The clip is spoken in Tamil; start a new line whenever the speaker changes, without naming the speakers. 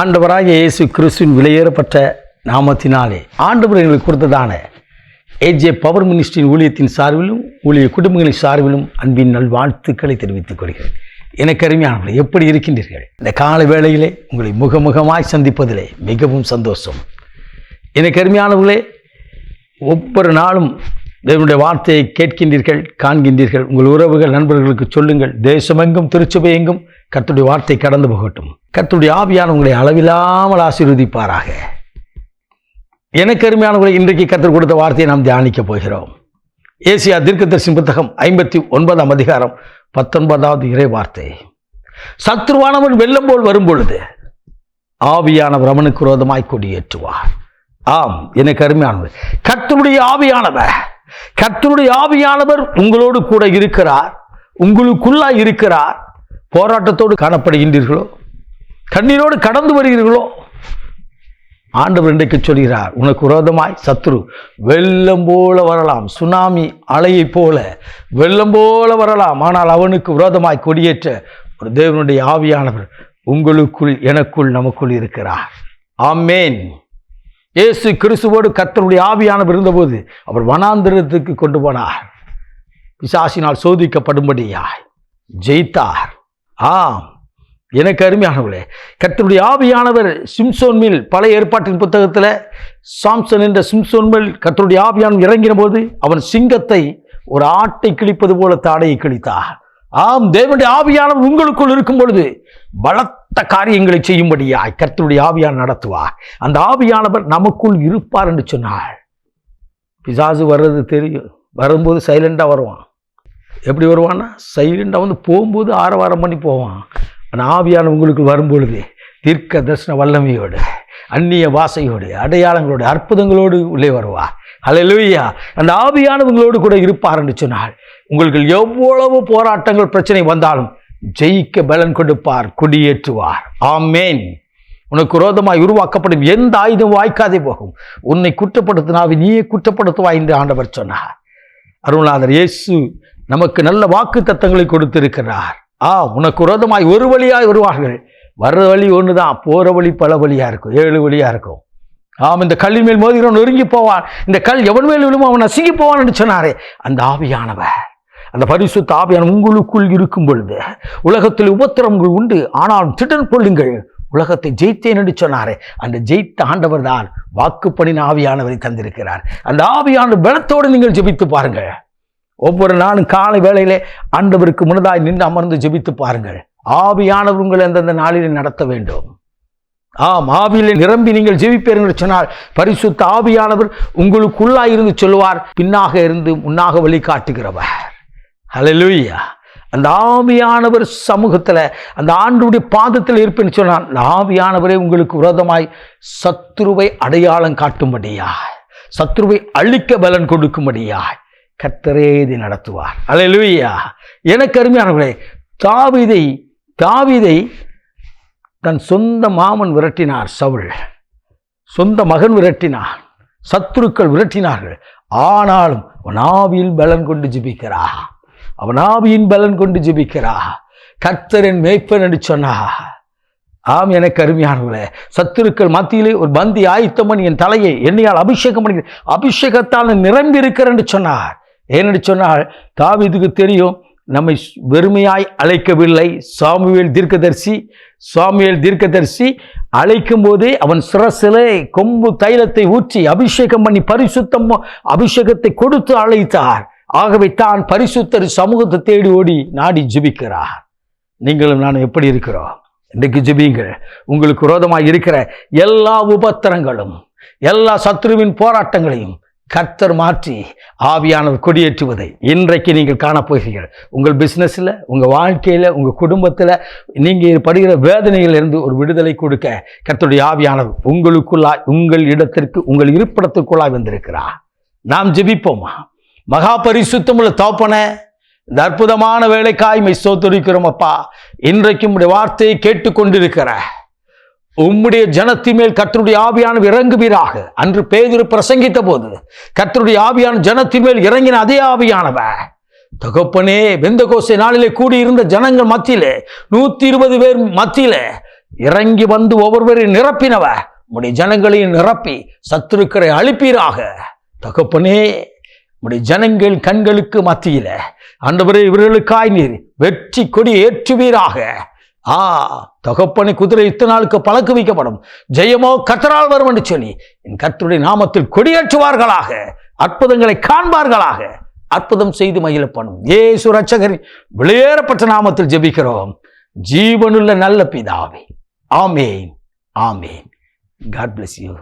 ஆண்டவராக இயேசு கிறிஸ்துவின் விலையேறப்பட்ட நாமத்தினாலே ஆண்டவர் எங்களுக்கு கொடுத்ததான ஏஜே பவர் மினிஸ்டரின் ஊழியத்தின் சார்பிலும் ஊழிய குடும்பங்களின் சார்பிலும் அன்பின் நல்வாழ்த்துக்களை தெரிவித்துக் கொள்கிறேன். எனக்கு அருமையானவர்களே எப்படி இருக்கின்றீர்கள்? இந்த கால வேளையிலே உங்களை முகமுகமாய் சந்திப்பதிலே மிகவும் சந்தோஷம். எனக்கு அருமையானவர்களே ஒவ்வொரு நாளும் தேவனுடைய வார்த்தையை கேட்கின்றீர்கள் காண்கின்றீர்கள். உங்கள் உறவுகள் நண்பர்களுக்கு சொல்லுங்கள். தேசமெங்கும் திருச்சபை எங்கும் கத்துடைய வார்த்தை கடந்து போகட்டும். கத்துடைய ஆவியான உங்களை அளவில்லாமல் ஆசீர்வதிப்பாராக. எனக்கு அருமையானவர்களை இன்றைக்கு கற்றுக் கொடுத்த வார்த்தையை நாம் தியானிக்க போகிறோம். ஏசியா தீர்க்கதரிசி புத்தகம் ஐம்பத்தி ஒன்பதாம் அதிகாரம் பத்தொன்பதாவது இறை வார்த்தை. சத்ருவானவன் வெள்ளம் போல் வரும் பொழுது ஆவியானவர் அவனுக்கு விரோதமாய் கொடியேற்றுவார். ஆம் எனக்கு அருமையானவர் கத்தருடைய ஆவியானவர் கர்த்தருடைய ஆவியானவர் உங்களோடு கூட இருக்கிறார். உங்களுக்குள்ளா இருக்கிறார். போராட்டத்தோடு காணப்படுகின்றீர்களோ? கண்ணீரோடு கடந்து வருகிறீர்களோ? ஆண்டவர் இன்றைக்கு சொல்கிறார் உனக்கு விரோதமாய் சத்ரு வெள்ளம் போல வரலாம். சுனாமி அலையைப் போல வெள்ளம் போல வரலாம். ஆனால் அவனுக்கு விரோதமாய் கொடியேற்ற ஒரு தேவனுடைய ஆவியானவர் உங்களுக்குள் எனக்குள் நமக்குள் இருக்கிறார். ஆமேன். இயேசு கிறிஸ்துவோடு கத்தருடைய ஆவியானவர் இருந்தபோது அவர் வனாந்திரத்துக்கு கொண்டு போனார். பிசாசினால் சோதிக்கப்படும்படியாய் ஜெயித்தார். ஆம். எனக்கு அருமையானவர்களே கர்த்தருடைய ஆவியானவர் சிம்சோன் மேல் பழைய ஏற்பாட்டின் புத்தகத்தில் சாம்சன் என்ற சிம்சோன் மேல் கத்தருடைய ஆவியானவர் இறங்கின போது அவன் சிங்கத்தை ஒரு ஆட்டை கிழிப்பது போல தாடையை கிழித்தார். ஆம் தேவனுடைய ஆவியானவர் உங்களுக்குள் இருக்கும் பொழுது பலத்த காரியங்களை செய்யும்படியாய் கர்த்தருடைய ஆவியான் நடத்துவார். அந்த ஆவியானவர் நமக்குள் இருப்பார் என்று சொன்னார். பிசாசு வர்றது தெரியும். வரும்போது சைலண்டாக வருவான். எப்படி வருவான்னா? சைலண்டாக வந்து போகும்போது ஆரவாரம் பண்ணி போவான். ஆனால் ஆவியான உங்களுக்கு வரும்பொழுது தீர்க்க தரிசன வல்லமையோடு அந்நிய வாசையோடு அடையாளங்களோடு அற்புதங்களோடு உள்ளே வருவார். அல்லேலூயா அந்த ஆவியானவங்களோடு கூட இருப்பார் என்று சொன்னால் உங்களுக்கு எவ்வளவு போராட்டங்கள் பிரச்சனை வந்தாலும் ஜெயிக்க பலன் கொடுப்பார் குடியேற்றுவார். ஆமேன். உனக்கு விரோதமாய் உருவாக்கப்படும் எந்த ஆயுதம் வாய்க்காதே போகும். உன்னை குற்றப்படுத்தினாவி நீயே குற்றப்படுத்துவாய் என்று ஆண்டவர் சொன்னார். அருணாதர் இயேசு நமக்கு நல்ல வாக்கு தத்தங்களை கொடுத்திருக்கிறார். ஆ உனக்கு விரோதமாய் ஒரு வழியாய் வருவார்கள். வர்ற வழி ஒன்று தான் போகிற வழி பல வழியாக இருக்கும். ஏழு வழியாக இருக்கும். ஆம் இந்த கல்லின் மேல் மோதிகிறவன் நொறுங்கி போவான். இந்த கல் எவன் மேல் விழுமோ அவன் நசுங்கி போவான் என்று சொன்னாரே. அந்த ஆவியானவர். அந்த பரிசு ஆவியான உங்களுக்குள் இருக்கும் பொழுது உலகத்தில் உபத்திரங்கள் உண்டு. ஆனால் திடன் கொள்ளுங்கள் உலகத்தை ஜெயித்தேன் என்று சொன்னாரே. அந்த ஜெயித்த ஆண்டவர் தான் வாக்குப்பணின் ஆவியானவரை தந்திருக்கிறார். அந்த ஆவியான பலத்தோடு நீங்கள் ஜெபித்து பாருங்கள். ஒவ்வொரு நாளும் காலை வேளையிலே ஆண்டவருக்கு முன்னதாய் நின்று அமர்ந்து ஜெபித்து பாருங்கள். ஆவியானவர் உங்களை அந்தந்த நாளிலே நடத்த வேண்டும். ஆம் ஆவியிலே நிரம்பி நீங்கள் ஜெபிப்பீர்கள் சொன்னால் பரிசுத்த ஆவியானவர் உங்களுக்குள்ளாயிருந்து சொல்வார் சொல்லுவார் பின்னாக இருந்து முன்னாக வழிகாட்டுகிறவர். அலலூயா அந்த ஆவியானவர் சமூகத்தில் அந்த ஆண்டுடைய பாதத்தில் இருப்பேன்னு சொன்னால் அந்த ஆவியானவரே உங்களுக்கு விரோதமாய் சத்ருவை அடையாளம் காட்டும்படியா சத்ருவை அழிக்க பலன் கொடுக்கும்படியா கத்தரேதி நடத்துவார். அலலூயா எனக்கு அருமையானவர்களே தாவிதை தாவிதை தன் சொந்த மாமன் விரட்டினார் சவுள் சொந்த மகன் விரட்டினார் சத்துருக்கள் விரட்டினார்கள். ஆனாலும் அவன் ஆவியில் பலன் கொண்டு ஜெபிக்கிறா அவன் ஆவியின் பலன் கொண்டு ஜெபிக்கிறா. கர்த்தரின் மேய்ப்பன் என்று சொன்னா. ஆம் எனக்கு அருமையானவர்களே சத்துருக்கள் மத்தியிலே ஒரு பந்தி ஆயத்தம் பண்ணி என் தலையை என்னையால் அபிஷேகம் பண்ணி அபிஷேகத்தால் நிரம்பி இருக்கிறேன் என்று சொன்னார். ஏனென்று சொன்னால் தாவிதுக்கு தெரியும் நம்மை வெறுமையாய் அழைக்கவில்லை. சாமுவேல் தீர்க்கதரிசி சாமுவேல் தீர்க்கதரிசி அழைக்கும் போதே அவன் சிரசிலே கொம்பு தைலத்தை ஊற்றி அபிஷேகம் பண்ணி பரிசுத்தம் அபிஷேகத்தை கொடுத்து அழைத்தார். ஆகவே தான் பரிசுத்தர் சமூகத்தை தேடி ஓடி நாடி ஜிபிக்கிறார். நீங்களும் நான் எப்படி இருக்கிறோம்? இன்றைக்கு ஜிபிங்கள் உங்களுக்கு விரோதமாக இருக்கிற எல்லா உபத்திரங்களும் எல்லா சத்ருவின் போராட்டங்களையும் கர்த்தர் மாற்றி ஆவியானவர் கொடியேற்றுவதை இன்றைக்கு நீங்கள் காணப்போகிறீர்கள் உங்கள் பிஸ்னஸில் உங்கள் வாழ்க்கையில் உங்கள் குடும்பத்தில் நீங்கள் படுகிற வேதனையிலிருந்து ஒரு விடுதலை கொடுக்க கர்த்தருடைய ஆவியானவர் உங்களுக்குள்ளாய் உங்கள் இடத்திற்கு உங்கள் இருப்பிடத்துக்குள்ளாய் வந்திருக்கிறார். நாம் ஜெபிப்போமா? மகா பரிசுத்தமுள்ள தோப்பன இந்த அற்புதமான வேலைக்காய்மை சோத்துரிக்கிறோம் அப்பா. இன்றைக்கும் உடைய வார்த்தையை கேட்டுக்கொண்டிருக்கிற உம்முடைய ஜனத்தின் மேல் கத்தருடைய ஆவியான இறங்குவீராக. அன்று பேதுரு பிரசங்கித்த போது கத்தருடைய ஆவியான ஜனத்தின் மேல் இறங்கின அதே ஆவியானவ தகப்பனே வெந்தகோசை நாளிலே கூடியிருந்த ஜனங்கள் மத்தியிலே நூத்தி இருபது பேர் மத்தியிலே இறங்கி வந்து ஒவ்வொருவரையும் நிரப்பினவ உடைய ஜனங்களையும் நிரப்பி சத்துருக்கரை அழிப்பீராக. தகப்பனே உடைய ஜனங்கள் கண்களுக்கு மத்தியில. ஆண்டவரே இவர்களுக்காய் நீர் வெற்றி கொடி ஏற்றுவீராக. ஆ தகப்பனை குதிரை இத்தனை நாளுக்கு பழக்க வைக்கப்படும். ஜெயமோ கத்தரால் வரும் என்று சொல்லி என் கத்தருடைய நாமத்தில் கொடியேற்றுவார்களாக. அற்புதங்களை காண்பார்களாக. அற்புதம் செய்து மகிழப்படும் ஏசு ரட்சகரின் வெளியேறப்பட்ட நாமத்தில் ஜெபிக்கிறோம். ஜீவனுள்ள நல்ல பிதாவே. ஆமேன். ஆமேன். God bless you